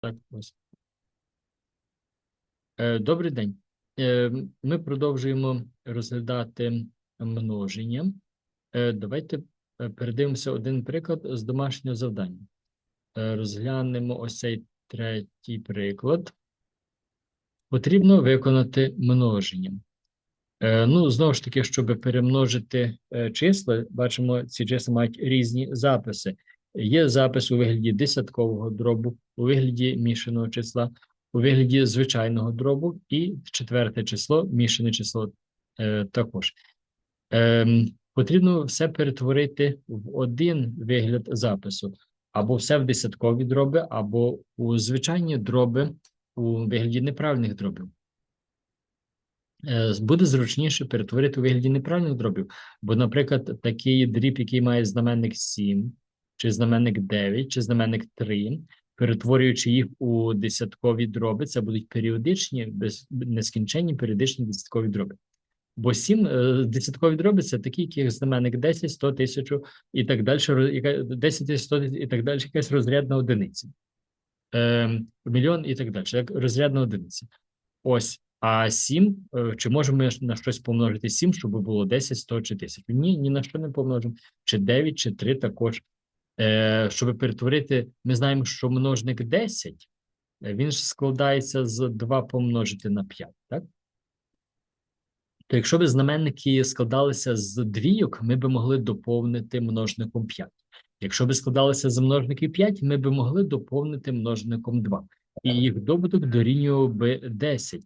Так, ось. Е, Добрий день. Е, Ми продовжуємо розглядати множення. Е, Давайте передивимося один приклад з домашнього завдання. Розглянемо ось цей третій приклад. Потрібно виконати множення. Ну, знову ж таки, щоб перемножити числа, бачимо, ці числа мають різні записи. Є запис у вигляді десяткового дробу, у вигляді мішаного числа, у вигляді звичайного дробу і четверте число, мішане число е, також. Ем, потрібно все перетворити в один вигляд запису, або все в десяткові дроби, або у звичайні дроби у вигляді неправильних дробів. Е, Буде зручніше перетворити у вигляді неправильних дробів. Бо, наприклад, такий дріб, який має знаменник 7, чи знаменник 9, чи знаменник 3, перетворюючи їх у десяткові дроби, це будуть періодичні, без, нескінченні періодичні десяткові дроби. Бо 7 е, десяткові дроби це такі, яких знаменник 10, 100, 1000 і так далі, роз- 10 тисяч, 100 тисяч і так далі, якась розрядна одиниця. Е, мільйон і так далі, як розрядна одиниця. Ось. А 7, е, чи можемо ми на щось помножити 7, щоб було 10, 100 чи 10? Ні, ні на що не помножимо. Чи 9, чи 3 також. Е, щоб перетворити, ми знаємо, що множник 10, е, він ж складається з 2 помножити на 5, так? То якщо б знаменники складалися з двійок, ми б могли доповнити множником 5. Якщо б складалися з множників 5, ми б могли доповнити множником 2. І їх добуток дорівнював би 10.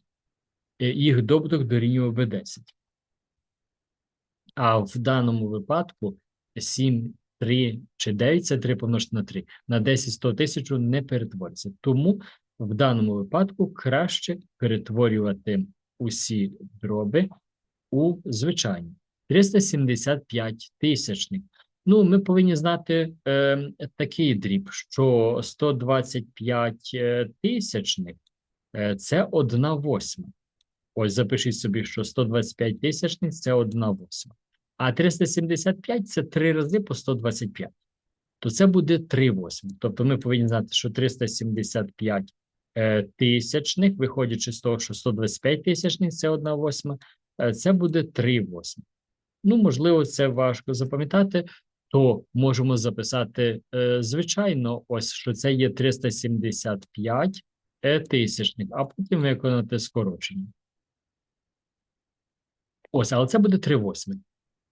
Е, Їх добуток дорівнював би 10. А в даному випадку 7, 3 чи 9 це 3 помножити на 3. На 10, 100 тисяч не перетвориться. Тому в даному випадку краще перетворювати усі дроби у звичайні. 375 тисячник. Ну, ми повинні знати е, такий дріб, що 125 е, тисячник е, це 1 восьма. Ось запишіть собі, що 125 тисячних це 1 восьма. А 375 це 3 рази по 125. То це буде 3 восьми. Тобто ми повинні знати, що 375 е, тисячних, виходячи з того, що 125 тисячних це 1 восьма, е, це буде 3 восьми. Ну, можливо, це важко запам'ятати, то можемо записати е, звичайно, ось що це є 375 е, тисячних, а потім виконати скорочення. Ось, але це буде 3 восьми.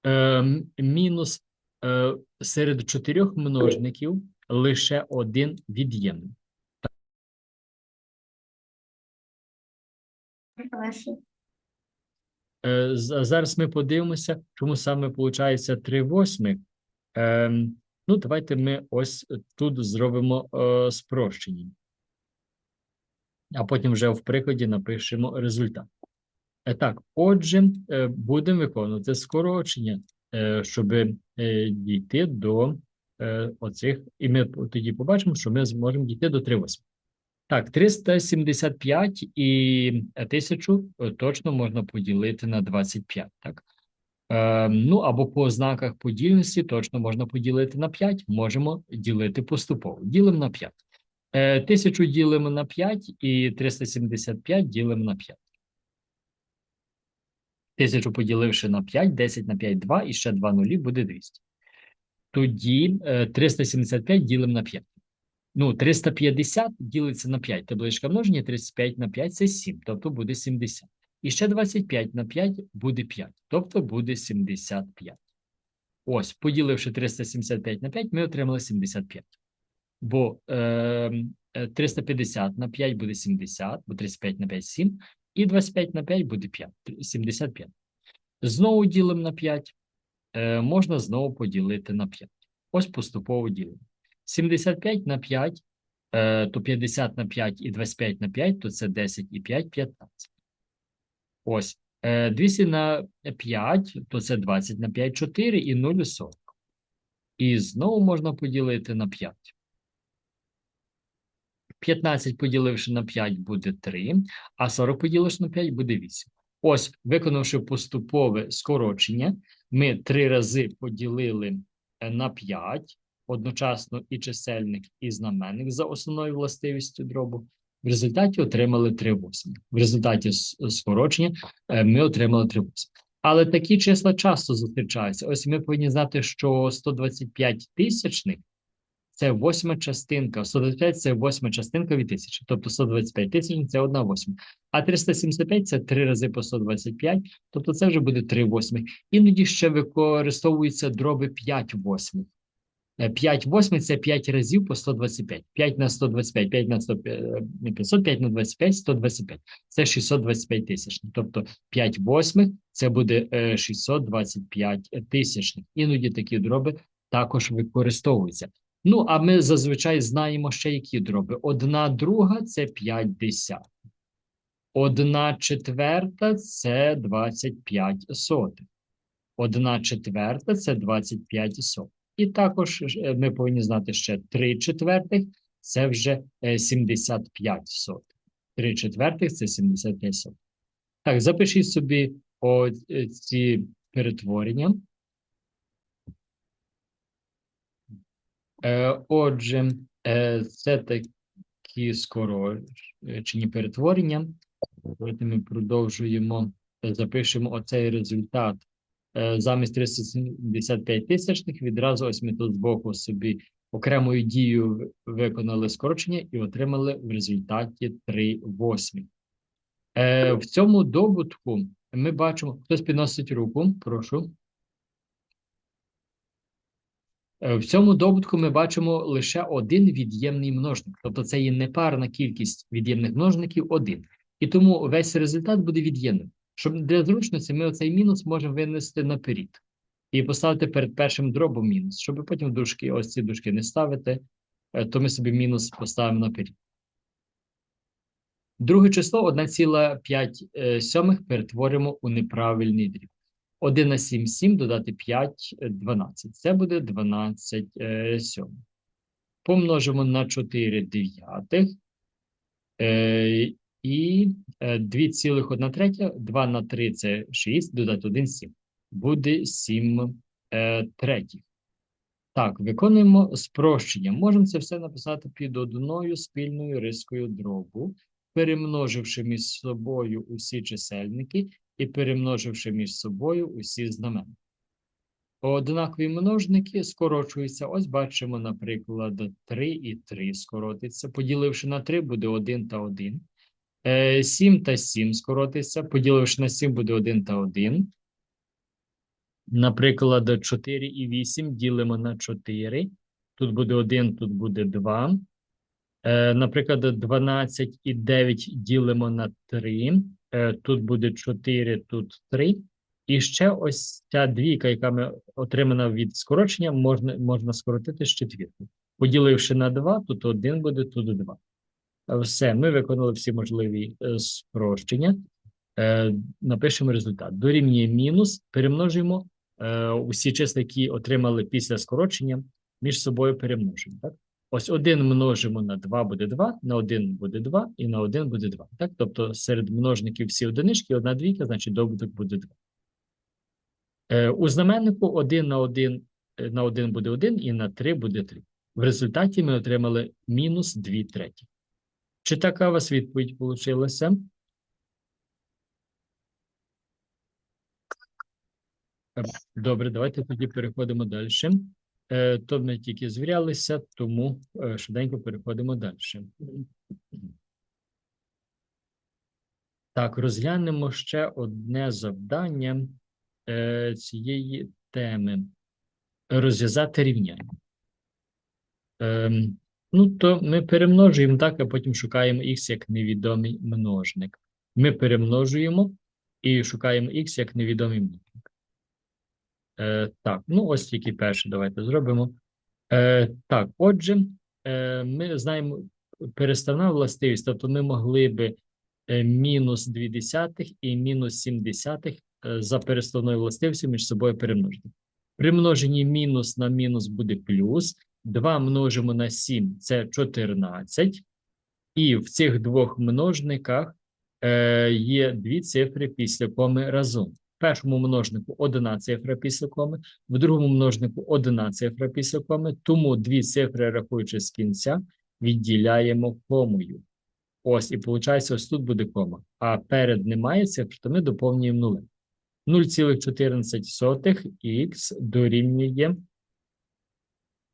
Е, мінус е, серед чотирьох множників лише один від'ємний. Е, зараз ми подивимося, чому саме виходить 3 восьмих. Ем, ну, давайте ми ось тут зробимо е, спрощення. А потім вже в прикладі напишемо результат. Е, так, отже, е, будемо виконувати скорочення, е, щоб дійти до оцих, і ми тоді побачимо, що ми зможемо дійти до 3 восьмих. Так, 375 і 1000 е, точно можна поділити на 25, так? Ну, або по ознаках подільності точно можна поділити на 5, можемо ділити поступово. Ділимо на 5. Е, 1000 ділимо на 5 і 375 ділимо на 5. 1000 поділивши на 5, 10 на 5 – 2, і ще 2 нулі буде 200. Тоді е, 375 ділимо на 5. Ну, 350 ділиться на 5. Табличка множення 35 на 5 – це 7, тобто буде 70. І ще 25 на 5 буде 5, тобто буде 75. Ось, поділивши 375 на 5, ми отримали 75. Бо е, е, 350 на 5 буде 70, бо 35 на 5 – 7, і 25 на 5 буде 5, 75. Знову ділимо на 5, е, можна знову поділити на 5. Ось поступово ділимо. 75 на 5, е, то 50 на 5 і 25 на 5, то це 10 і 5 – 15. Ось. Е, 200 на 5, то це 20 на 5 – 4 і 0 – 40. І знову можна поділити на 5. 15 поділивши на 5 буде 3, а 40 поділивши на 5 буде 8. Ось, виконавши поступове скорочення, ми 3 рази поділили е, на 5, одночасно і чисельник, і знаменник за основною властивістю дробу. В результаті отримали 3 восьмих. В результаті скорочення е, ми отримали 3 восьмих. Але такі числа часто зустрічаються. Ось ми повинні знати, що 125 тисячних це восьма частинка. 125 це восьма частинка від тисячі. Тобто 125 тисяч це одна восьма. А 375 це 3 рази по 125, тобто це вже буде 3 восьмих. Іноді ще використовуються дроби 5 восьмих. Е, 5 восьмих – це 5 разів по 125. 5 на 125, 5 на 100, е, не 500, 5 на 25, 125. Це 625 тисячних. Тобто 5 восьмих – це буде е, 625 тисячних. Іноді такі дроби також використовуються. Ну, а ми зазвичай знаємо ще які дроби. Одна друга – це 5 десятих. Одна четверта – це 25 сотих. Одна четверта – це 25 сотих. І також е, ми повинні знати ще 3 четвертих – це вже е, 75 сотих. 3 четвертих – це 75 сотих. Так, запишіть собі е, ці перетворення. Отже, е, це такі скорочені перетворення. Давайте ми продовжуємо, е, запишемо оцей результат. Е, Замість 375 тисячних відразу ось ми тут збоку собі окремою дією виконали скорочення і отримали в результаті 3 восьмі. Е, В цьому добутку ми бачимо, хтось підносить руку, прошу. Е, В цьому добутку ми бачимо лише один від'ємний множник, тобто це є непарна кількість від'ємних множників один. І тому весь результат буде від'ємним. Щоб для зручності ми оцей мінус можемо винести наперед і поставити перед першим дробом мінус, щоб потім дужки, ось ці дужки не ставити, е, то ми собі мінус поставимо наперед. Друге число 1,5 е, перетворимо у неправильний дріб. 1 на 7 – 7, додати 5 – 12. Це буде 12 е, сьомих. Помножимо на 4 дев'ятих. Е, і е, 2,1 третя, 2 на 3 – це 6, додати 1 – 7. Буде 7 е, третіх. Так, виконуємо спрощення. Можемо це все написати під одною спільною рискою дробу, перемноживши між собою усі чисельники і перемноживши між собою усі знаменники. Однакові множники скорочуються. Ось бачимо, наприклад, 3 і 3 скоротиться. Поділивши на 3, буде 1 та 1. 7 та 7 скоротиться. Поділивши на 7, буде 1 та 1. Наприклад, 4 і 8 ділимо на 4. Тут буде 1, тут буде 2. Е, Наприклад, 12 і 9 ділимо на 3. Е, Тут буде 4, тут 3. І ще ось ця двійка, яка ми отримана від скорочення, можна, можна скоротити з четвіркою. Поділивши на 2, тут 1 буде, тут 2. Е, Все, ми виконали всі можливі е, спрощення. Е, Напишемо результат. Дорівнює мінус, перемножуємо усі числа, які отримали після скорочення, між собою перемножуємо. Так? Ось 1 множимо на 2 буде 2, на 1 буде 2 і на 1 буде 2. Так? Тобто серед множників всі одинички, одна двійка, значить добуток буде 2. Е, У знаменнику 1 на 1, е, на 1 буде 1 і на 3 буде 3. В результаті ми отримали мінус 2 треті. Чи така у вас відповідь вийшла? Добре, давайте тоді переходимо далі. Е, То ми тільки звірялися, тому е, швиденько переходимо далі. Так, розглянемо ще одне завдання е, цієї теми. Розв'язати рівняння. Ем, ну, то ми перемножуємо так, а потім шукаємо х як невідомий множник. Ми перемножуємо і шукаємо х як невідомий множник. Е, так, ну ось тільки перше давайте зробимо. Е, так, отже, е, ми знаємо переставна властивість, тобто ми могли би е, мінус 2 десятих і мінус 7 десятих е, за переставною властивістю між собою перемножити. При множенні мінус на мінус буде плюс. 2 множимо на 7 – це 14. І в цих двох множниках е, є дві цифри після коми разом. Першому множнику одна цифра після коми, в другому множнику одна цифра після коми, тому дві цифри, рахуючи з кінця, відділяємо комою. Ось, і виходить, ось тут буде кома. А перед немає цифр, то ми доповнюємо нулем. 0,14х дорівнює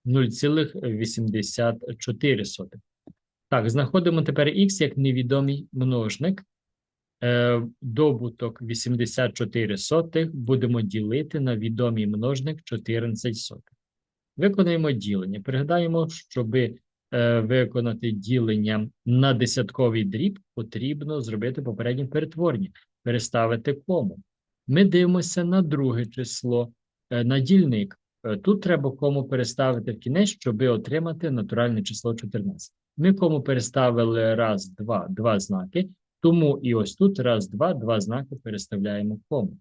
0,84. Так, знаходимо тепер х як невідомий множник. Е, Добуток 84 сотих будемо ділити на відомий множник 14 сотих. Виконуємо ділення. Пригадаємо, щоб е, виконати ділення на десятковий дріб, потрібно зробити попереднє перетворення, переставити кому. Ми дивимося на друге число, е, на дільник. Тут треба кому переставити в кінець, щоб отримати натуральне число 14. Ми кому переставили раз, два, два знаки, тому і ось тут раз, два, два знаки переставляємо кому.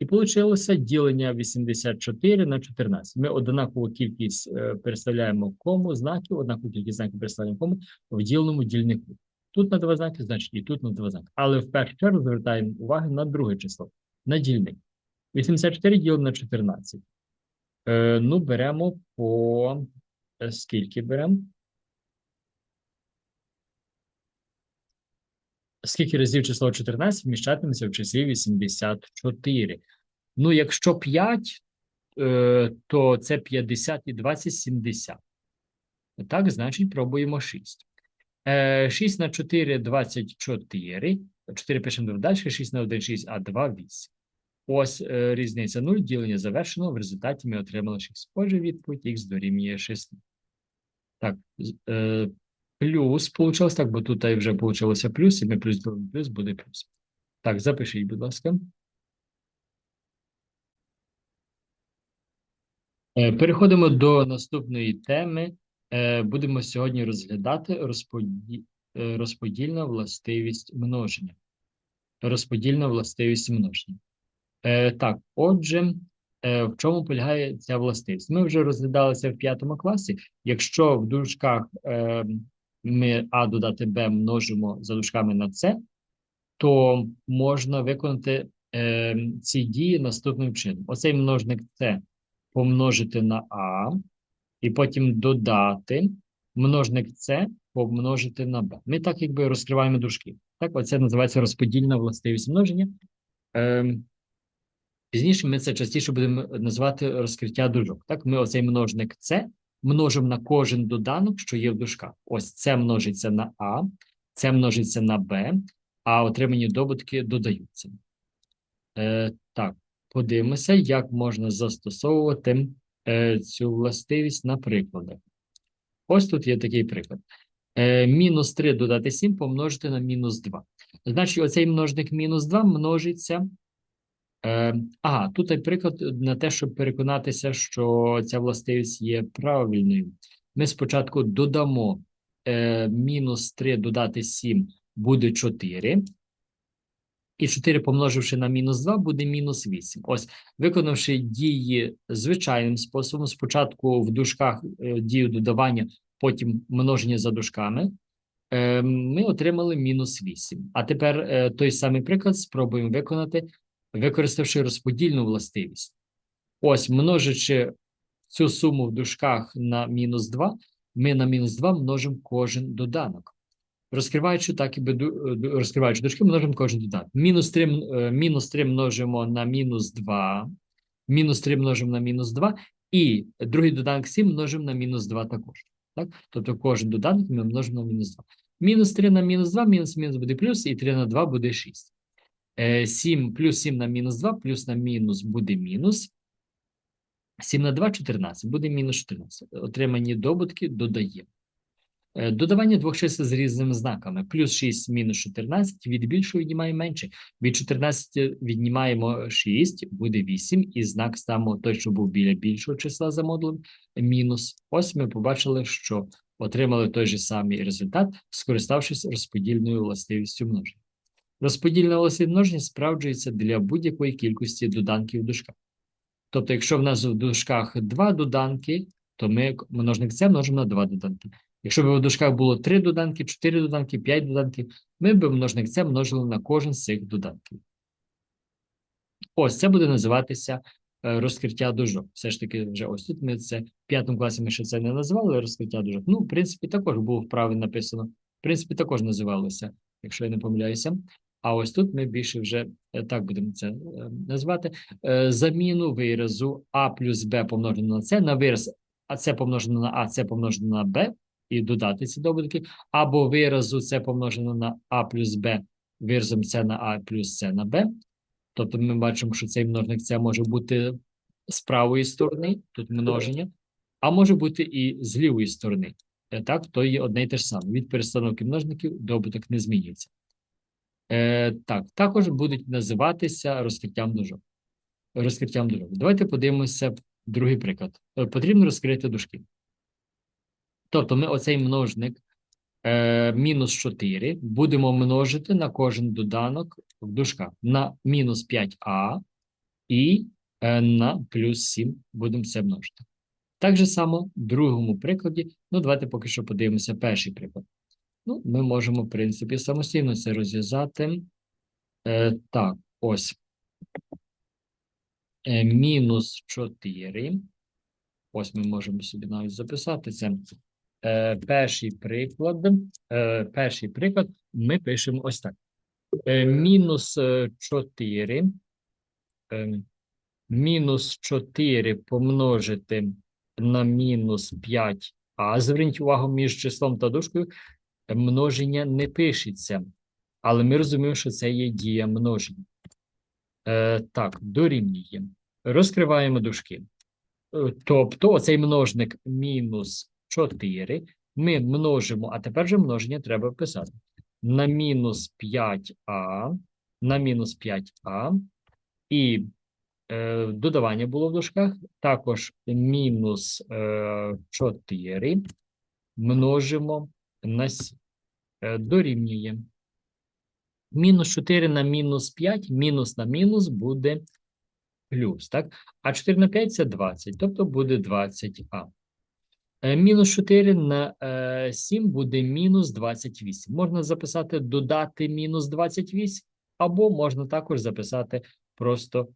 І вийшло ділення 84 на 14. Ми однакову кількість е, переставляємо кому знаків, однакову кількість знаків переставляємо кому в діленому дільнику. Тут на два знаки, значить і тут на два знаки. Але в першу чергу звертаємо увагу на друге число, на дільник. 84 ділимо на 14. Е, ну, беремо по е, скільки беремо? Скільки разів число 14 вміщатиметься в числі 84? Ну, якщо 5, е, то це 50 і 20 – 70. Так, значить, пробуємо 6. Е, 6 на 4 – 24. 4 пишемо далі, 6 на 1 – 6, а 2 – 8. Ось е, різниця 0, ділення завершено, в результаті ми отримали 6. Отже, відповідь х дорівнює 6. Так, е, плюс получилось так, бо тут вже получилося плюс, і ми плюс додаємо плюс, буде плюс. Так, запишіть, будь ласка. Е, Переходимо до наступної теми. Е, Будемо сьогодні розглядати розподі... е, розподільна властивість множення. Розподільна властивість множення. Так, отже, в чому полягає ця властивість? Ми вже розглядалися в п'ятому класі. Якщо в дужках е, ми А додати Б множимо за дужками на С, то можна виконати е, ці дії наступним чином. Оцей множник С помножити на А, і потім додати множник С помножити на Б. Ми так якби розкриваємо дужки. Так, оце називається розподільна властивість множення. Ем, Пізніше ми це частіше будемо називати розкриття дужок. Так, ми оцей множник С множимо на кожен доданок, що є в дужках. Ось це множиться на А, це множиться на Б, а отримані добутки додаються. Е, так, подивимося, як можна застосовувати е, цю властивість на прикладах. Ось тут є такий приклад. Е, мінус 3 додати 7 помножити на мінус 2. Значить, оцей множник мінус 2 множиться. Е, ага, тут є приклад на те, щоб переконатися, що ця властивість є правильною. Ми спочатку додамо е, мінус 3 додати 7 буде 4. І 4 помноживши на мінус 2 буде мінус 8. Ось, виконавши дії звичайним способом, спочатку в дужках е, дію додавання, потім множення за дужками, ми отримали мінус 8. А тепер той самий приклад спробуємо виконати, використавши розподільну властивість. Ось, множачи цю суму в дужках на мінус 2, ми на мінус 2 множимо кожен доданок. Розкриваючи так, і розкриваючи дужки, множимо кожен доданок. Мінус 3, е, мінус 3 множимо на мінус 2, мінус 3 множимо на мінус 2, і другий доданок 7 множимо на мінус 2 також. Так? Тобто кожен доданок ми множимо на мінус 2. Мінус 3 на мінус 2, мінус мінус буде плюс, і 3 на 2 буде 6. 7 плюс 7 на мінус 2, плюс на мінус буде мінус. 7 на 2 – 14, буде мінус 14. Отримані добутки додаємо. Е, Додавання двох чисел з різними знаками. Плюс 6 мінус 14, від більшого віднімаємо менше. Від 14 віднімаємо 6, буде 8, і знак ставимо той, що був біля більшого числа за модулем, мінус. Ось ми побачили, що отримали той же самий результат, скориставшись розподільною властивістю множення. Розподільна множення справджується для будь-якої кількості доданків в дужках. Тобто, якщо в нас в дужках два доданки, то ми множник С множимо на два доданки. Якщо б в дужках було 3 доданки, 4 доданки, 5 доданків, ми б множник С множили на кожен з цих доданків. Ось це буде називатися е, розкриття дужок. Все ж таки, вже ось тут ми це в п'ятому класі ми ще це не називали розкриття дужок. Ну, в принципі, також було вправі написано. В принципі, також називалося, якщо я не помиляюся. А ось тут ми більше вже е, так будемо це е, назвати. Е, Заміну виразу А плюс Б помножено на С на вираз С помножено на А, С помножено на Б, і додати ці добутки, або виразу С помножено на А плюс Б виразом С на А плюс С на Б. Тобто ми бачимо, що цей множник С може бути з правої сторони, тут множення, а може бути і з лівої сторони. Так, то є одне й те ж саме. Від перестановки множників добуток не змінюється. Е, Так, також будуть називатися розкриттям дужок. Розкриттям дужок. Давайте подивимося другий приклад. Е, Потрібно розкрити дужки. Тобто ми оцей множник е, мінус 4 будемо множити на кожен доданок в дужках на мінус 5а і е, на плюс 7 будемо це множити. Так же само в другому прикладі, ну давайте поки що подивимося перший приклад. Ну, ми можемо, в принципі, самостійно це розв'язати. Е, так, ось. Е, мінус 4. Ось ми можемо собі навіть записати це. Е, перший приклад. Е, перший приклад ми пишемо ось так. Е, мінус 4. Е, мінус 4 помножити на мінус 5а. Зверніть увагу між числом та дужкою. Множення не пишеться. Але ми розуміємо, що це є дія множення. Е, так, дорівнює. Розкриваємо дужки. Е, Тобто, оцей множник мінус 4 ми множимо, а тепер же множення треба писати. На мінус 5а, на мінус 5а, і е, додавання було в дужках, також мінус е, 4 множимо на 7. Е, дорівнює. Мінус 4 на мінус 5, мінус на мінус буде плюс, так? А 4 на 5 – це 20, тобто буде 20а. Е, Мінус 4 на е, 7 буде мінус 28. Можна записати додати мінус 28, або можна також записати просто е,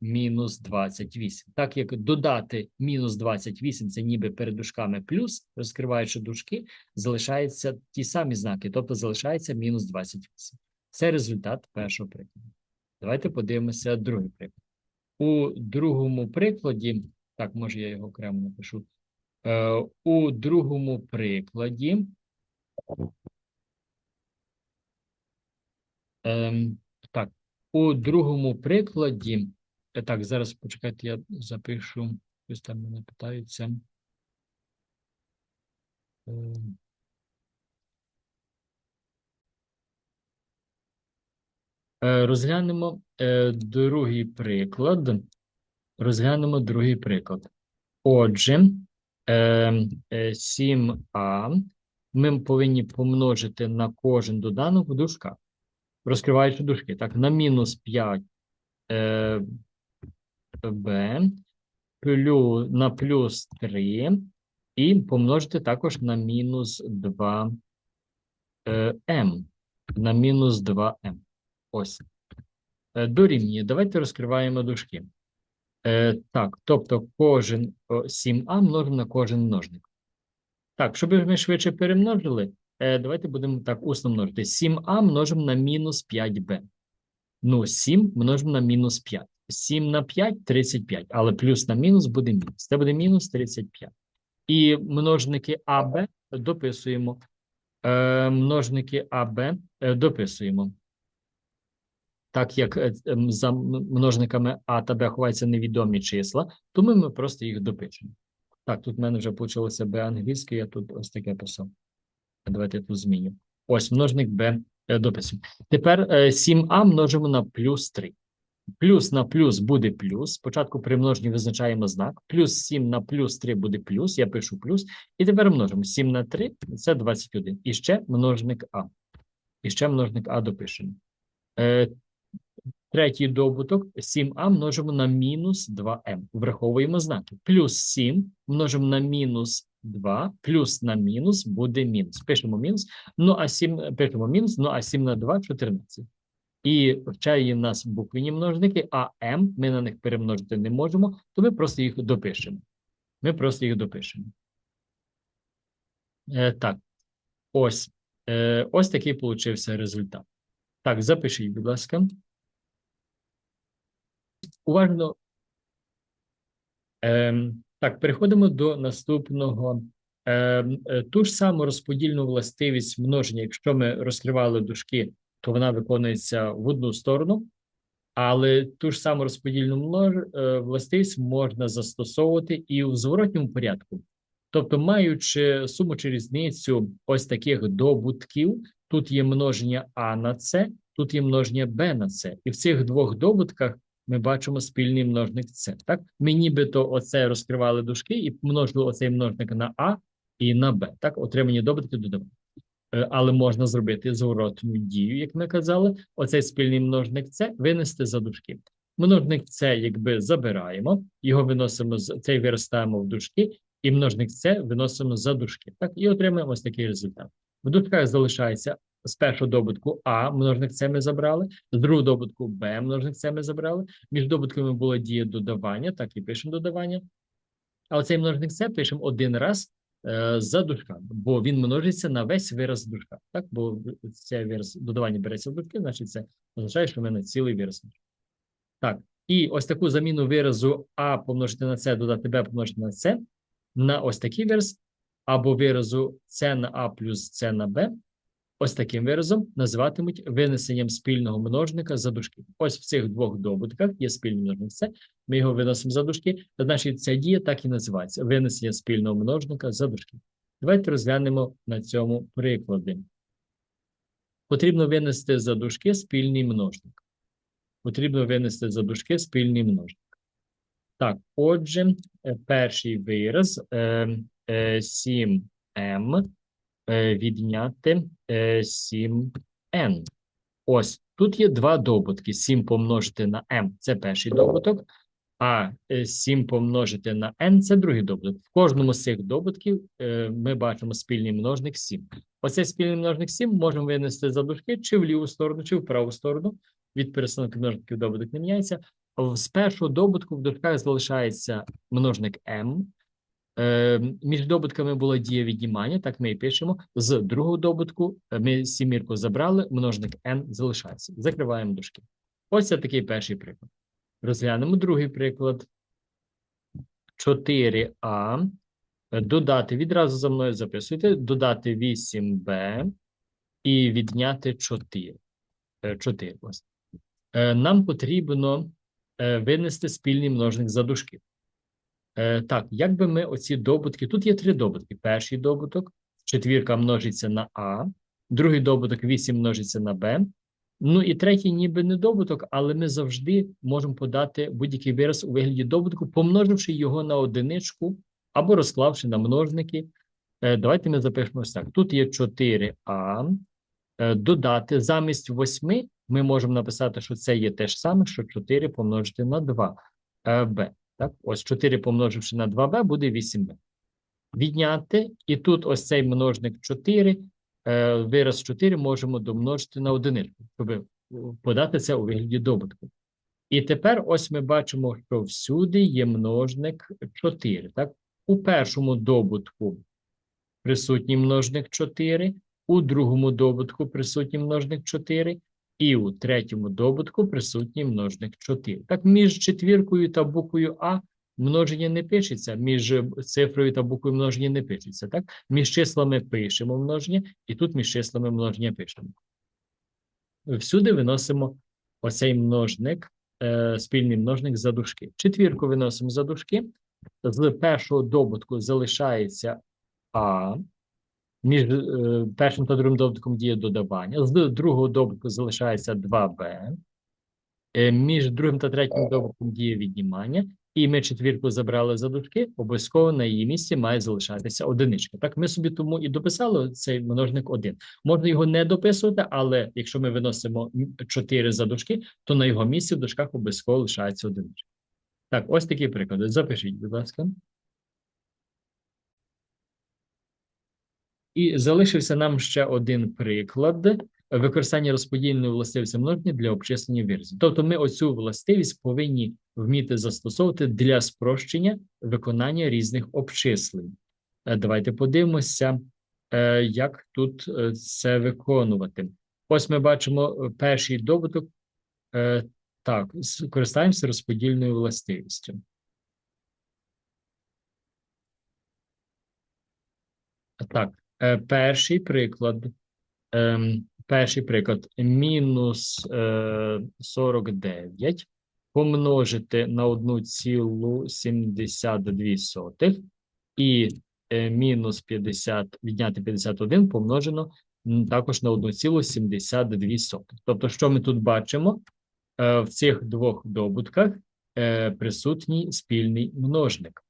мінус 28. Так як додати мінус 28 – це ніби перед дужками плюс, розкриваючи дужки, залишаються ті самі знаки, тобто залишається мінус 28. Це результат першого прикладу. Давайте подивимося другий приклад. У другому прикладі, так, може я його окремо напишу. Е, у другому прикладі. Ем, так, у другому прикладі. е, Так, зараз почекайте, я запишу. Ось там мене питаються. Ем. Е, Розглянемо е, другий приклад. Розглянемо другий приклад. Отже, е, е, 7а ми повинні помножити на кожен доданок в дужках. Розкриваючи дужки. Так, на мінус 5 е, b на плюс 3 і помножити також на мінус 2 е, m. На мінус 2m. Ось. Е, Дорівнює. Давайте розкриваємо дужки. Е, так, тобто кожен 7а множимо на кожен множник. Так, щоб ми швидше перемножили, давайте будемо так усно множити. 7а множимо на мінус 5b. Ну, 7 множимо на мінус 5. 7 на 5 – 35, але плюс на мінус буде мінус. Це буде мінус 35. І множники АБ дописуємо. Е, множники АБ е, дописуємо. Так як е, ем, за множниками А та Б ховаються невідомі числа, тому ми просто їх допишемо. Так, тут в мене вже вийшло Б англійське, я тут ось таке писав. Давайте я тут зміню. Ось множник Б е, дописуємо. Тепер е, 7а множимо на плюс 3. Плюс на плюс буде плюс. Спочатку при множенні визначаємо знак. Плюс 7 на плюс 3 буде плюс. Я пишу плюс. І тепер множимо. 7 на 3 – це 21. І ще множник А. І ще множник А допишемо. Е, Третій добуток 7а множимо на мінус 2m. Враховуємо знаки. Плюс 7 множимо на мінус 2, плюс на мінус буде мінус. Пишемо мінус. Ну, а 7, пишемо мінус, ну, а 7 на 2 – 14. І ще є в нас буквені множники, а m ми на них перемножити не можемо, то ми просто їх допишемо. Ми просто їх допишемо. Е, так, ось. Е, ось такий получився результат. Так, запишіть, будь ласка. Уважно. Ем, так, переходимо до наступного. Ем, е, ту ж саму розподільну властивість множення, якщо ми розкривали дужки, то вона виконується в одну сторону, але ту ж саму розподільну е, властивість можна застосовувати і в зворотньому порядку. Тобто, маючи суму чи різницю ось таких добутків, тут є множення А на С, тут є множення Б на С. І в цих двох добутках ми бачимо спільний множник С. Так? Ми нібито оце розкривали дужки і множили оцей множник на А і на Б. Так, отримані добутки додавали. Е, Але можна зробити зворотну дію, як ми казали, оцей спільний множник С винести за дужки. Множник С якби забираємо, його виносимо з цей виростаємо в дужки, і множник С виносимо за дужки. Так, і отримаємо ось такий результат. В дужках залишається з першого добутку А, множник С ми забрали, з другого добутку Б, множник С ми забрали. Між добутками була дія додавання, так і пишемо додавання. А оцей множник С пишемо один раз е, за дужками, бо він множиться на весь вираз в дужках. Так, бо це вираз додавання береться в дужки, значить це означає, що в мене цілий вираз. Так, і ось таку заміну виразу А помножити на С, додати Б помножити на С, на ось такий вираз, або виразу С на А плюс С на Б, ось таким виразом називатимуть винесенням спільного множника за дужки. Ось в цих двох добутках є спільний множник С, ми його виносимо за дужки, значить ця дія так і називається винесення спільного множника за дужки. Давайте розглянемо на цьому прикладі. Потрібно винести за дужки спільний множник. Потрібно винести за дужки спільний множник. Так, отже, е, перший вираз е, е, 7m е, відняти е, 7n. Ось тут є два добутки. 7 помножити на m – це перший добуток, а е, 7 помножити на n – це другий добуток. В кожному з цих добутків е, ми бачимо спільний множник 7. Оцей спільний множник 7 можемо винести за дужки чи в ліву сторону, чи в праву сторону. Від пересунку множників добуток не міняється. З першого добутку в дужках залишається множник m. Е, між добутками була дія віднімання, так ми і пишемо. З другого добутку е, ми сімірку забрали, множник n залишається. Закриваємо дужки. Ось це такий перший приклад. Розглянемо другий приклад. 4а. Е, Додати, відразу за мною записуйте, додати 8b і відняти 4. 4 ось. Нам потрібно е, винести спільний множник за дужки. Е, Так, як би ми оці добутки, тут є три добутки. Перший добуток, четвірка множиться на А, другий добуток 8 множиться на Б. Ну і третій ніби не добуток, але ми завжди можемо подати будь-який вираз у вигляді добутку, помноживши його на одиничку або розклавши на множники. Е, Давайте ми запишемо ось так. Тут є 4а. Е, Додати замість 8 ми можемо написати, що це є те ж саме, що 4 помножити на 2b. Так, ось 4 помноживши на 2b буде 8b. Відняти, і тут ось цей множник 4, е, вираз 4 можемо домножити на одиничку, щоб подати це у вигляді добутку. І тепер ось ми бачимо, що всюди є множник 4. Так? У першому добутку присутній множник 4, у другому добутку присутній множник 4, і у третьому добутку присутній множник 4. Так, між четвіркою та буквою А множення не пишеться, між цифрою та буквою множення не пишеться. Так? Між числами пишемо множення, і тут між числами множення пишемо. Всюди виносимо оцей множник, е, спільний множник за дужки. Четвірку виносимо за дужки. З першого добутку залишається А. Між е, першим та другим добутком діє додавання. З другого добутку залишається 2b. Е, між другим та третім добутком діє віднімання. І ми четвірку забрали за дужки, обов'язково на її місці має залишатися одиничка. Так, ми собі тому і дописали цей множник 1. Можна його не дописувати, але якщо ми виносимо 4 за дужки, то на його місці в дужках обов'язково лишається одиничка. Так, ось такі приклади. Запишіть, будь ласка. І залишився нам ще один приклад. використання розподільної властивості множення для обчислення виразів. Тобто ми оцю властивість повинні вміти застосовувати для спрощення виконання різних обчислень. Е, Давайте подивимося, е, як тут е, це виконувати. Ось ми бачимо перший добуток. Так, з- користаємося розподільною властивістю. Так, перший приклад. Ем, перший приклад. Мінус е, 49 помножити на 1,72 і е, мінус 50, відняти 51 помножено також на 1,72. Тобто, що ми тут бачимо? Е, в цих двох добутках е, присутній спільний множник.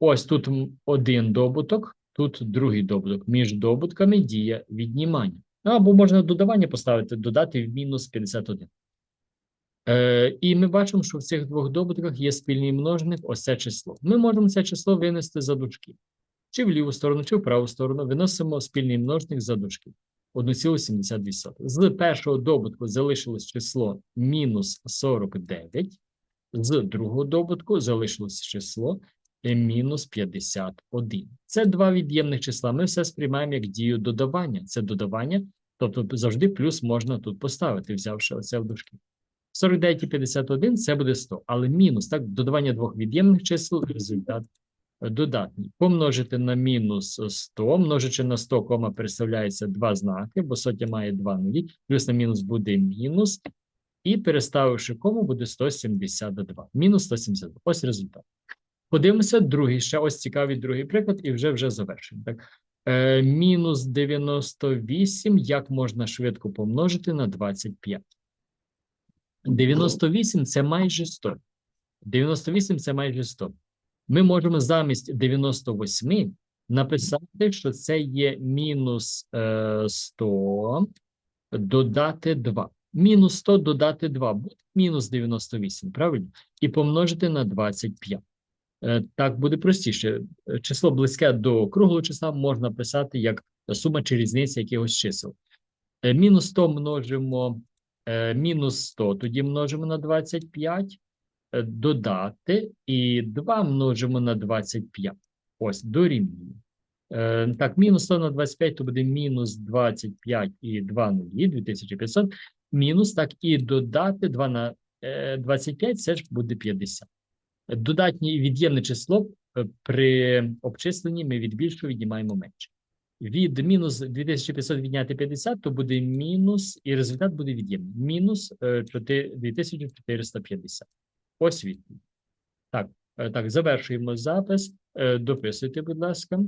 Ось тут один добуток, тут другий добуток. Між добутками діє віднімання. Ну, або можна додавання поставити, додати в мінус 51. Е, і ми бачимо, що в цих двох добутках є спільний множник, ось це число. Ми можемо це число винести за дужки. Чи в ліву сторону, чи в праву сторону. Виносимо спільний множник за дужки. 1,72. З першого добутку залишилось число мінус 49. З другого добутку залишилось число мінус 51. Це два від'ємних числа. Ми все сприймаємо як дію додавання. Це додавання, тобто завжди плюс можна тут поставити, взявши оце в дужки. 49 і 51 – це буде 100, але мінус, так, додавання двох від'ємних чисел, результат е, додатній. Помножити на мінус 100, множичи на 100, кома переставляється два знаки, бо сотня має два нулі, плюс на мінус буде мінус, і переставивши кому буде 172. Мінус 172. Ось результат. Подивимося другий, ще ось цікавий другий приклад, і вже вже завершимо. Так? Е, мінус 98, як можна швидко помножити на 25? 98 – це майже 100. 98 – це майже 100. Ми можемо замість 98 написати, що це є мінус е, 100 додати 2. Мінус 100 додати 2 буде мінус 98, правильно? І помножити на 25. Е, Так буде простіше. Число близьке до круглого числа можна писати як сума чи різниця якихось чисел. Е, Мінус 100 множимо, е, мінус 100, тоді множимо на 25, е, додати, і 2 множимо на 25. Ось, дорівнює. Так, мінус 100 на 25, то буде мінус 25 і 2 нулі, 2500. Мінус, так, і додати 2 на е, 25, це ж буде 50. Додатнє від'ємне число е, при обчисленні ми від більшого віднімаємо менше. Від мінус 2500 відняти 50, то буде мінус, і результат буде від'ємний. Мінус е, 4 2450. Ось відповідь. Так, е, так, завершуємо запис. Е, Дописуйте, будь ласка.